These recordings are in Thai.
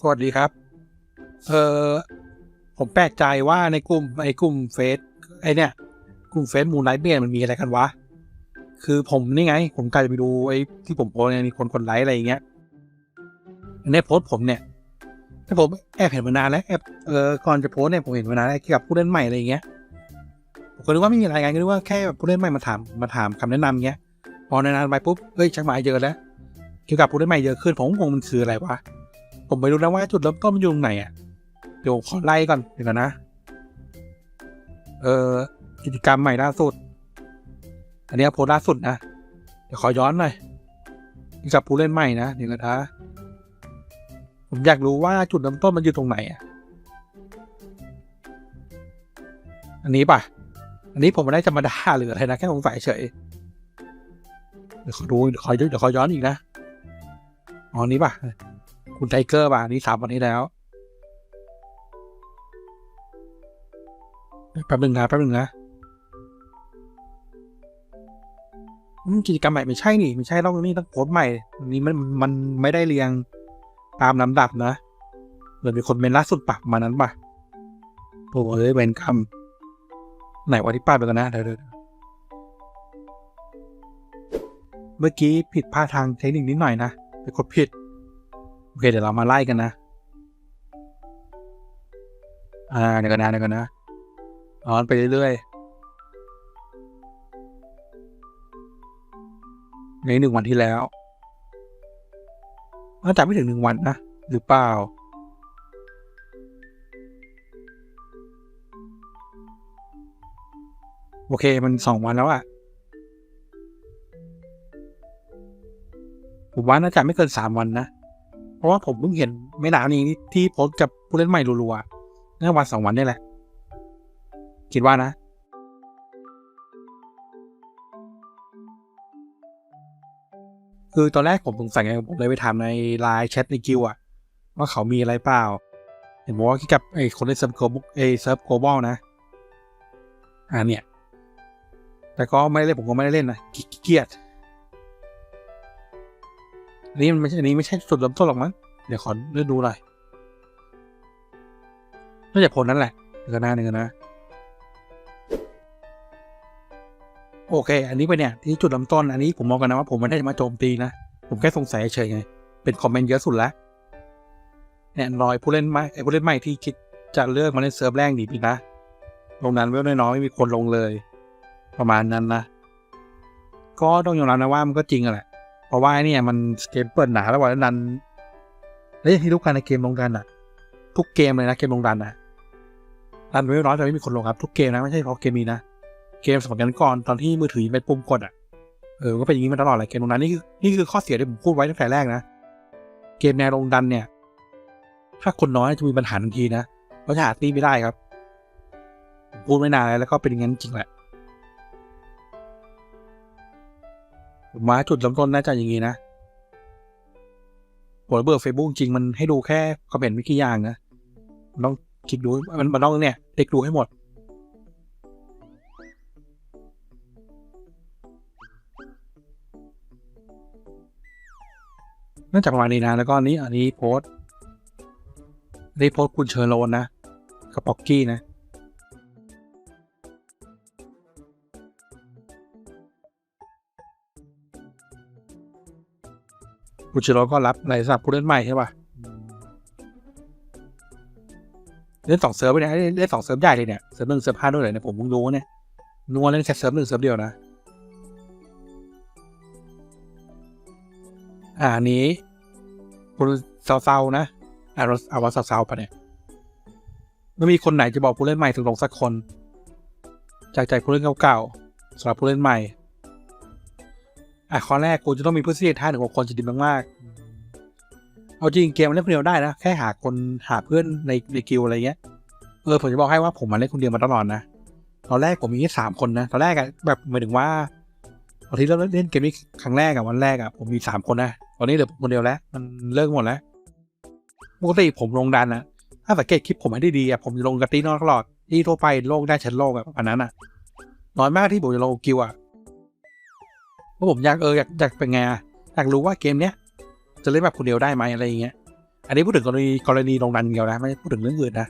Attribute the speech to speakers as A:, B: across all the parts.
A: สวัสดีครับ เออผมแปลกใจว่าในกลุ่มไอ้กลุ่มเฟซไอเนี่ย กลุ่มเฟซมูนไลท์เบียมันมีอะไรกันวะ คือผมนี่ไง ผมกลายไปดูไอ้ที่ผมโพสเนี่ยมีคนกดไลค์อะไรอย่างเงี้ยในโพสผมเนี่ยถ้าผมแอบเห็นมานานแล้วแอบเออก่อนจะโพสเนี่ยผมเห็นมานานแล้วเกี่ยวกับผู้เล่นใหม่อะไรอย่างเงี้ยผมก็นึกว่าไม่มีอะไรไงก็นึกว่าแค่แบบผู้เล่นใหม่มาถามมาถามคำแนะนำเงี้ยพอนานๆไปปุ๊บเฮ้ยชักหมายเยอะแล้วเกี่ยวกับผู้เล่นใหม่เยอะขึ้นผมงงมันคืออะไรวะ ผมไม่รู้นะว่าจุดเริ่มต้นมันอยู่ตรงไหนอะเดี๋ยวขอไล่ก่อนเดี๋ยวก่อนะ เออกิจกรรมใหม่ล่าสุด อันนี้โพสล่าสุดนะ เดี๋ยวขอย้อนหน่อยกับผู้เล่นใหม่นะเดี๋ยวก่อนะผมอยากรู้ว่าจุดเริ่มต้นมันอยู่ตรงไหนอะ อันนี้ป่ะ อันนี้ผมไม่ได้จะมดาหรืออะไรนะแค่สงสัยเฉย เดี๋ยวขอดูเดี๋ยวขอเดี๋ยวขอย้อนอีกนะ อ๋อนี้ป่ะ คุณไทเกอร์ป่ะนี่สามวันนี้แล้วแป๊บหนึ่งนะแป๊บหนึ่งนะกิจกรรมใหม่ไม่ใช่นี่ไม่ใช่ต้องนี่ต้องโพสใหม่นนี้มันมันไม่ได้เรียงตามลำดับนะเหมือนมีคนเป็นล่าสุดปะมานั้นป่ะโอ้เอ้ยเวนคำไหนวันที่ป้าไปกันนะเดี๋ยวเดี๋ยวเมื่อกี้ผิดพลาดทางเทคนิคนิดหน่อยนะไปกดผิด โอเคเดี๋ยวเรามาไล่กันนะ อ่าเดี๋ยวกันนะเดี๋ยวกันนะออนไปเรื่อยๆในหนึ่งวันที่แล้วน่าจะไม่ถึงหนึ่งวันนะ หรือเปล่า โอเคมันสองวันแล้วอะผมว่าน่าจะไม่เกินสามวันนะ ราะว่าผมเพิ่งเห็นไม่นานนี้ที่โพสกับผู้เล่นใหม่รัวๆน่าวันสองวันนี่แหละ คิดว่านะ คือตอนแรกผมสงสัยไงผมเลยไปถามในไลน์แชทในกิวอะว่าเขามีอะไรเปล่า เห็นบอกว่าเกี่ยวกับไอ้คนเล่นเซิร์ฟโกลบไอ้เซิร์ฟโกลบอลนะ อ่าเนี่ย แต่ก็ไม่ได้เล่นผมก็ไม่ได้เล่นนะเกียจ นนี้มันไม่ใช่อันนี้ไม่ใช่จุดเริ่มต้นหรอกมั้งเดี๋ยวขอเลื่อนดูหน่อยน่าจะผลนั้นแหละเดี๋ยวกันนะเดี๋ยนะ โอเค อันนี้ไปเนี่ย ที่จุดเริ่มต้น อันนี้ผมมองกันนะว่าผมไม่ได้จะมาโจมตีนะ ผมแค่สงสัยเฉยไง เป็นคอมเมนต์เยอะสุดล้วเนี่ยรอยผู้เล่นใหม่ไอ้ผู้เล่นใหม่ที่คิดจะเลือกมาเล่นเซิร์ฟแรกดีพี่นะ ลงนั้นเวลน้อยๆไม่มีคนลงเลย ประมาณนั้นนะ ก็ต้องยอมรับนะว่ามันก็จริงอะแหละ เพราะว่าเนี่ยมันเกมเปิดหนาแล้ววันนั้นแล้วอย่างที่ทุกการในเกมลงดันอะทุกเกมเลยนะเกมลงดันอะดันไว้น้อยแต่ไม่มีคนลงครับ ทุกเกมนะไม่ใช่เฉพาะเกมนี้นะเกมสมัยกันก่อนตอนที่มือถือเป็นปุ่มกดอะเออก็เป็นอย่างนี้มาตลอดเลยเกมลงดันนี่คือนี่คือข้อเสียที่ผมพูดไว้ตั้งแต่แรกนะเกมแนวลงดันเนี่ย ถ้าคนน้อยจะมีปัญหาทันทีนะเพราะจะหาตีไม่ได้ครับผมพูดไม่นานแล้วก็เป็นอย่างนั้นจริงแหละ ผมว่าจุดเริ่มต้นน่าจะอย่างนี้นะผมเบื่อเฟซบุ๊กจริงมันให้ดูแค่คอมเมนต์ไม่กี่อย่างนะมันต้องคลิกดูมันมันต้องเนี่ยเด็กดูให้หมด น่าจะประมาณนี้นะ แล้วก็นี้อันนี้โพสต์อันนี้โพสต์คุณเชอร์โลนนะ กับป๊อกกี้นะ คุชิโร่ก็รับในสำหรับผู้เล่นใหม่ใช่ป่ะเล่นสองเซิร์ฟไปเนี่ยเล่นเล่นสองเซิร์ฟใหญ่เลยเนี่ยเซิร์ฟหนึ่งเซิร์ฟห้าด้วยเลยเนี่ยผมเพิ่งรู้เนี่ยนัวเล่นแค่เซิร์ฟหนึ่งเซิร์ฟเดียวนะ อ่านี้คุณเซาๆนะอ่าเราเอาว่าเซาๆปะเนี่ยไม่มีคนไหนจะบอกผู้เล่นใหม่ถึงลงสักคน จากใจผู้เล่นเก่าๆสำหรับผู้เล่นใหม่อะข้อแรกกูจะต้องมีเพื่อนซีท่าหนึ่งหกคนจะดีมากๆ เอาจริงเกมมันเล่นคนเดียวได้นะ แค่หาคนหาเพื่อนในในกิลอะไรเงี้ย เออผมจะบอกให้ว่าผมมาเล่นคนเดียวมาตลอดนะ ตอนแรกผมมีแค่สามคนนะ ตอนแรกอะแบบหมายถึงว่าตอนที่เราเล่นเกมนี้ครั้งแรกอะวันแรกอะผมมีสามคนนะ ตอนนี้เหลือคนเดียวแล้ว มันเลิกหมดแล้ว ปกติผมลงดันนะถ้าสังเกตคลิปผมไม่ได้ดีอะผมจะลงกระตีนอกตลอด ที่ทั่วไปโลกได้ชั้นโลกแบบอันนั้นอะน้อยมากที่ผมจะลงกิลอะเพราะผมอยากเอออยากอยากเป็นไงอะอยากรู้ว่าเกมเนี้ย จะเล่นแบบคนเดียวได้ไหมอะไรอย่างเงี้ย อันนี้พูดถึงกรณีกรณีลงดันเดียวนะ ไม่พูดถึงเรื่องอื่นนะ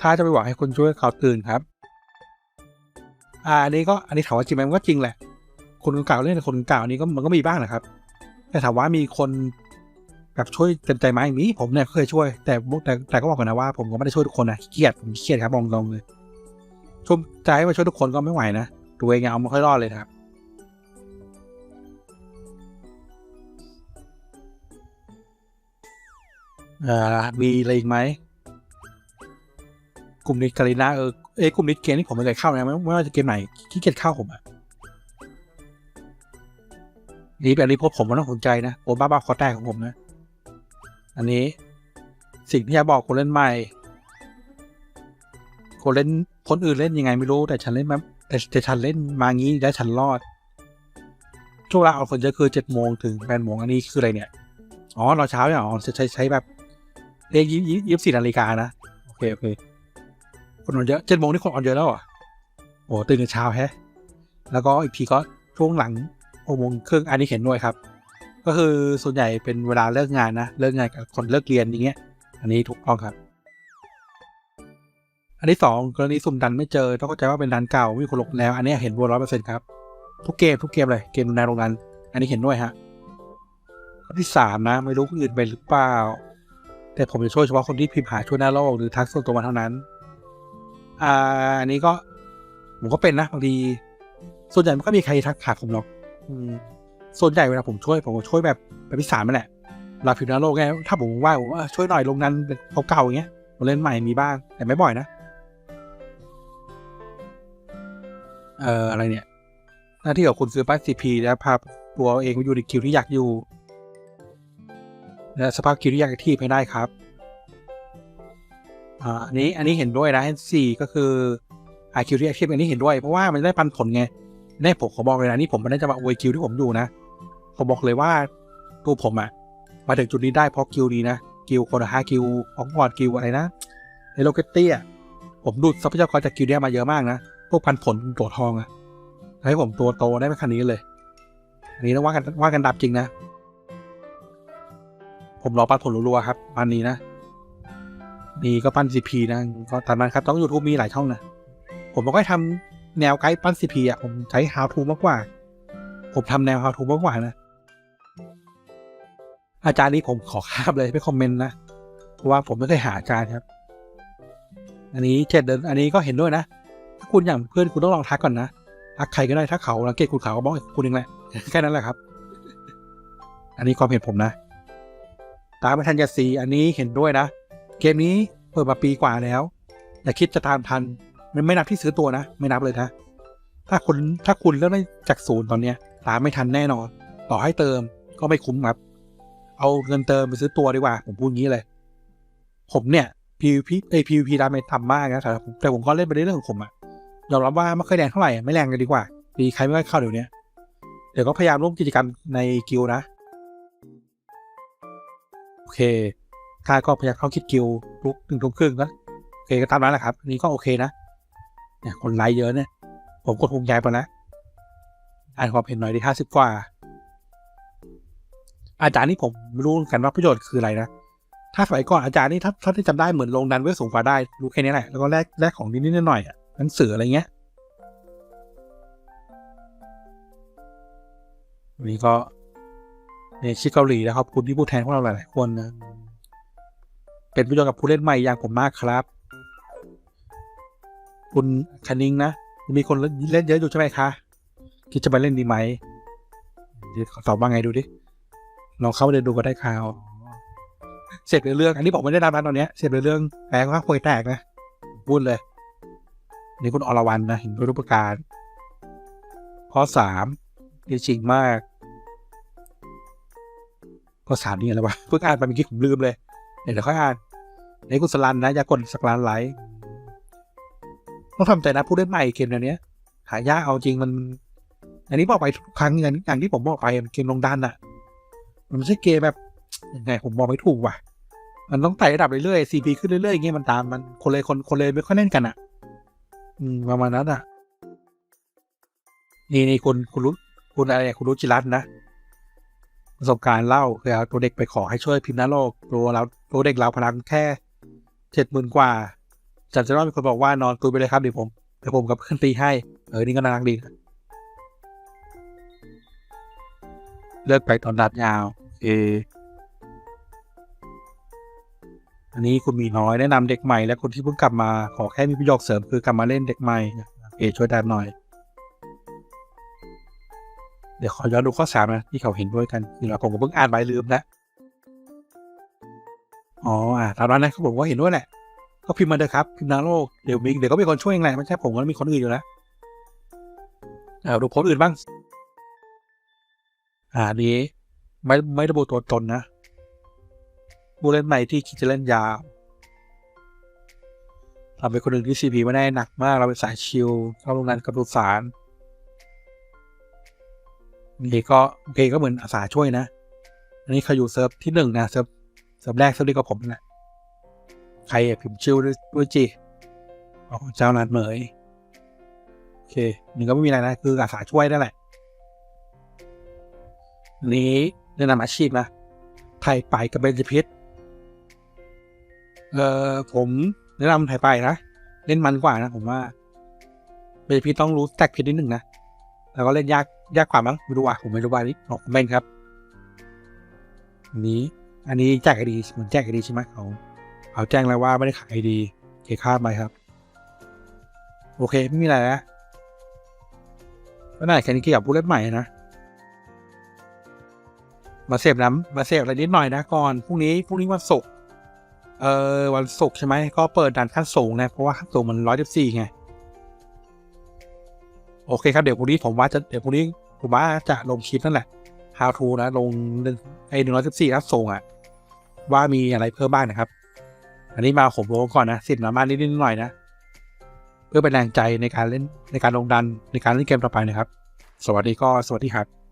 A: ถ้าจะไปหวังให้คนช่วยเขาตื่นครับ อ่าอันนี้ก็อันนี้ถามว่าจริงไหมมันก็จริงแหละ คนเก่าเล่นคนเก่าอันนี้ก็มันก็มีบ้างนะครับ แต่ถามว่ามีคนแบบช่วยเต็มใจไหมมีผมเนี่ยก็เคยช่วยแต่แต่แต่ก็บอกก่อนนะว่าผมก็ไม่ได้ช่วยทุกคนนะขี้เกียจผมขี้เกียจครับมองตรงเลยช่วยใจมาช่วยทุกคนก็ไม่ไหวนะตัวเองเอาไม่ค่อยรอดเลยครับ อ่อมีอะไรอีกไหมกลุ่มนิดกาลินาเออเอ้กลุ่มนิดเกมที่ผมไม่เคยเข้านะไม่ไม่ว่าจะเกมไหนขี้เกียจเข้าผมอะนี่เป็นอันนี้พบผมมันต้องสนใจนะโอ้บ้าบ้าคอแตกของผมนะ อันนี้ สิ่งที่จะบอกคนเล่นใหม่คนเล่นคนอื่นเล่นยังไงไม่รู้แต่ฉันเล่นมาแต่แต่ฉันเล่นมางี้แล้วฉันรอดช่วงเวลาเอาคนเยอะคือเจ็ดโมงถึงแปดโมงอันนี้คืออะไรเนี่ย อ๋อรอเช้าเนี่ยอ๋อใช้ใช้แบบ เรียกยี่ยี่สิบสี่นาฬิกานะโอเคโอเคคนนอนเยอะเจ็ดโมงนี่คนนอนเยอะแล้วอะโอ้ตื่นแต่เช้าแฮะ แล้วก็อีกทีก็ช่วงหลังหกโมงครึ่งอันนี้เห็นด้วยครับ ก็คือส่วนใหญ่เป็นเวลาเลิกงานนะเลิกงานกับคนเลิกเรียนอย่างเงี้ย อันนี้ถูกต้องครับ อันที่สองกรณีสุ่มดันไม่เจอต้องเข้าใจว่าเป็นดันเก่ามีคนลงแล้ว อันนี้เห็นบนร้อยเปอร์เซ็นต์ครับทุกเกมทุกเกมเลยเกมในโรงงานอันนี้เห็นด้วยฮะข้อที่สามนะ ไม่รู้คนอื่นไปหรือเปล่า แต่ผมจะช่วยเฉพาะคนที่พิมพ์หาช่วยหน้าโลกหรือทักส่วนตัวมาเท่านั้น อ่าอันนี้ก็ ผมก็เป็นนะบางทีส่วนใหญ่มันก็มีใครทักหาผมหรอกส่วนใหญ่เวลาผมช่วยผมก็ช่วยแบบแบบพิสารนั่นแหละเวลาพิมพ์หน้าโลกไงถ้าผมว่าผมช่วยหน่อยลงนั้นเป็นเก่าๆอย่างเงี้ยผมเล่นใหม่มีบ้าง แต่ไม่บ่อยนะเอ่ออะไรเนี่ย หน้าที่ของคุณซื้อป้ายซีพีแล้วพาตัวเองไปอยู่ในคิวที่อยากอยู่ และสภาพคิวที่ยากที่ไปได้ครับอ่าอันนี้อันนี้เห็นด้วยนะสี่ก็คืออคิวที่อากที่อันนี้เห็นด้วย เพราะว่ามันได้ปันผลไงได้ผมขอบอกเลยนะนี่ผมไม่ได้จะมาอวยคิวที่ผมอยู่นะผมบอกเลยว่าตัวผมอะมาถึงจุดนี้ได้เพราะคิวนี้นะคิวคนละห้าคิวของกอดคิวอะไรนะในโลเกตตี้อะผมดูดทรัพยากรจากคิวเนี้ยมาเยอะมากนะพวกพันผลตัวทองอะให้ผมตัวโตได้ไม่คันนี้เลย อันนี้ต้องว่ากันว่ากันดับจริงนะ ผมรอปั้นผลรัวๆครับปันนี้นะนี่ก็ปั้นซีพีนะก็ตามนั้นครับ ต้องยูทูบมีหลายช่องนะผมไม่ค่อยทำแนวไกด์ปั้นซีพีอะผมใช้ how to มากกว่า ผมทำแนว how to มากกว่านะ อาจารย์นี้ผมขอข้ามเลยไม่คอมเมนต์นะเพราะว่าผมไม่เคยหาอาจารย์ครับ อันนี้เจ็ดเดือนอันนี้ก็เห็นด้วยนะถ้าคุณอย่างเพื่อนคุณต้องลองทักก่อนนะทักใครก็ได้ถ้าเขาลังเกตคุณเขาก็บอกคุณเองแหละแค่นั้นแหละครับ อันนี้ความเห็นผมนะ ตามไม่ทันยาสีอันนี้เห็นด้วยนะ เกมนี้เปิดมาปีกว่าแล้วอย่าคิดจะตามทันมันไม่นับที่ซื้อตัวนะ ไม่นับเลยนะถ้าคุณถ้าคุณเริ่มได้จากศูนย์ตอนเนี้ย ตามไม่ทันแน่นอน ต่อให้เติมก็ไม่คุ้มครับ เอาเงินเติมไปซื้อตัวดีกว่าผมพูดงี้เลย ผมเนี่ย PVP เอ้ย PVP ดาเมจต่ำมากนะแต่ผมแต่ผมก็เล่นไปเรื่อยๆของผมอะยอมรับว่าไม่ค่อยแรงเท่าไหร่ไม่แรงกันดีกว่ามีใครไม่ค่อยเข้าเดี๋ยวนี้เดี๋ยวก็พยายามร่วมกิจกรรมในกิลนะ โอเคค่าก็พยายามเข้าคิดกิลด์ทุกหนึ่งทุ่มครึ่งนะโอเคก็ตามนั้นแหละครับนนี้ก็โอเคนะเนี่ยคนไลค์เยอะเนี่ย ผมกดภูมิใจไปแล้วอ่านความเห็นหน่อยดีห้าสิบกว่า อาจารย์นี่ผมไม่รู้กันว่าประโยชน์คืออะไรนะถ้าสมัยก่อนอาจารย์นี่ถ้าถ้าที่จำได้เหมือนลงดันเวทสูงกว่าได้รู้แค่นี้แหละแล้วก็แลกแลกของนิดๆหน่อยอะหนังสืออะไรเงี้ยวันนี้ก็ ในชิเกาหลีนะครับคุณที่ผู้แทนพวกเราหลายๆคนนะเป็นประโยชน์กับผู้เล่นใหม่อย่างผมมากครับ คุณคันนิงนะ มีคนเล่นเยอะอยู่ใช่ไหมคะ คิดจะไปเล่นดีไหมตอบว่าไงดูดิลองเข้าไปเดินดูก็ได้ข่าว เสร็จเรื่อง อันนี้ผมไม่ได้รับนะตอนนี้เสร็จเรื่องแปลว่าควยแตกนะพูดเลยนี่คุณอรวรรณนะเห็นด้วยรูปการข้อสามนี่จริงมาก ข้อสามนี่อะไรวะเพิ่งอ่านไปเมื่อกี้ผมลืมเลยเดี๋ยวค่อยอ่านในคุณสลันนะอย่ากดสักลานไลค์ต้องทำใจนะผู้เล่นใหม่เกมแนวเนี้ยหายากเอาจริงมัน อันนี้บอกไปทุกครั้งอย่างอย่างที่ผมบอกไปมันเกมลงดันอะมันไม่ใช่เกมแบบยังไงผมบอกไม่ถูกว่ะ มันต้องไต่ระดับเรื่อยๆ CP ขึ้นเรื่อยๆอย่างเงี้ยมันตามมันคนเลยคนคนเลยไม่ค่อยเล่นกันอะอืมประมาณนั้นอะนี่นี่คุณคุณรู้คุณอะไรคุณรู้จิรัตน์นะ ประสบการณ์เล่าคือเอาตัวเด็กไปขอให้ช่วยพิมพ์หน้าโลกตัวเราตัวเด็กเราพลังแค่เจ็ดหมื่นกว่าจันจะรอดมีคนบอกว่านอนตุยไปเลยครับเดี๋ยวผมเดี๋ยวผมกับเพื่อนตีให้เออนี่ก็น่ารักดีเลิกไปตอนดัดยาวเออันนี้คุณมีน้อยแนะนำเด็กใหม่และคนที่เพิ่งกลับมาขอแค่มีประโยคเสริมคือกลับมาเล่นเด็กใหม่เอช่วยดันหน่อย เดี๋ยวขอย้อนดูข้อสามนะที่เขาเห็นด้วยกันคือเราผมก็เพิ่งอ่านไปลืมแล้วอ๋ออ่าตามนั้นนะเขาบอกว่าเห็นด้วยแหละก็พิมพ์มาเถอะครับพิมพ์นางโลกเดี๋ยวมีเดี๋ยวก็มีคนช่วยเองแหละไม่ใช่ผมก็มีคนอื่นอยู่แล้วเอาดูโพสต์อื่นบ้าง อ่านี้ไม่ไม่ระบุตัวตนนะผู้เล่นใหม่ที่คิดจะเล่นยาวเราเป็นคนหนึ่งที่ซีพีไม่ได้หนักมากเราเป็นสายชิลเข้าโรงงานกระดูสาร โอเคก็โอเคก็เหมือนอาสาช่วยนะ อันนี้เขาอยู่เซิร์ฟที่หนึ่งนะเซิร์ฟเซิร์ฟแรกเซิร์ฟเดียวกับผมนะใครอะพิมพ์ชื่อด้วยด้วยจีอ๋อเจ้านัดเหมยโอเคนี่ก็ไม่มีอะไรนะ คืออาสาช่วยนั่นแหละนี้แนะนำอาชีพนะ ไทยไปกับเบนจพิษเอ่อผมแนะนำไทยไปนะ เล่นมันกว่านะผมว่าเบนจพิษต้องรู้แตกพิษนิดหนึ่งนะ แล้วก็เล่นยากยากกว่ามั้งไม่รู้อะผมไม่รู้ว่านี่ออกเมนครับอันนี้อันนี้แจกไอดีเหมือนแจกไอดีใช่ไหมเขาเขาแจ้งแล้วว่าไม่ได้ขายไอดีเคค่าไปครับ โอเคไม่มีอะไรนะก็น่าจะแค่นี้เกี่ยวกับผู้เล่นใหม่นะ มาเสพน้ำมาเสพอะไรนิดหน่อยนะก่อนพรุ่งนี้พรุ่งนี้วันศุกร์เอ่อวันศุกร์ใช่ไหมก็เปิดด่านขั้นสูงนะเพราะว่าขั้นสูงมันร้อยสิบสี่ไง โอเคครับเดี๋ยวพรุ่งนี้ผมว่าจะเดี๋ยวพรุ่งนี้ผมว่าจะลงคลิปนั่นแหละ how to นะ ลงไอ้หนึ่งร้อยสิบสี่นับส่งอะว่ามีอะไรเพิ่มบ้างนะครับ อันนี้มาผมลงก่อนนะสิบนามานิดๆหน่อยนะ เพื่อเป็นแรงใจในการเล่นในการลงดันในการเล่นเกมต่อไปนะครับ สวัสดีก็สวัสดีครับ